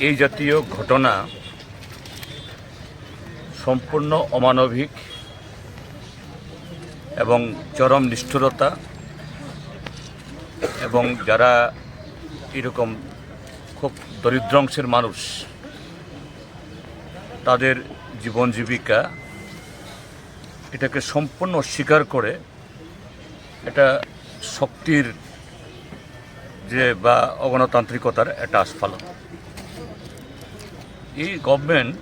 এই জাতীয় ঘটনা সম্পূর্ণ অমানবিক এবং চরম নিষ্ঠুরতা এবং যারা এরকম খুব দরিদ্র অংশের মানুষ, তাদের জীবন জীবিকা এটাকে সম্পূর্ণ স্বীকার করে এটা শক্তির যে বা অগণতান্ত্রিকতার একটা আস্ফালন। এই গভর্নমেন্ট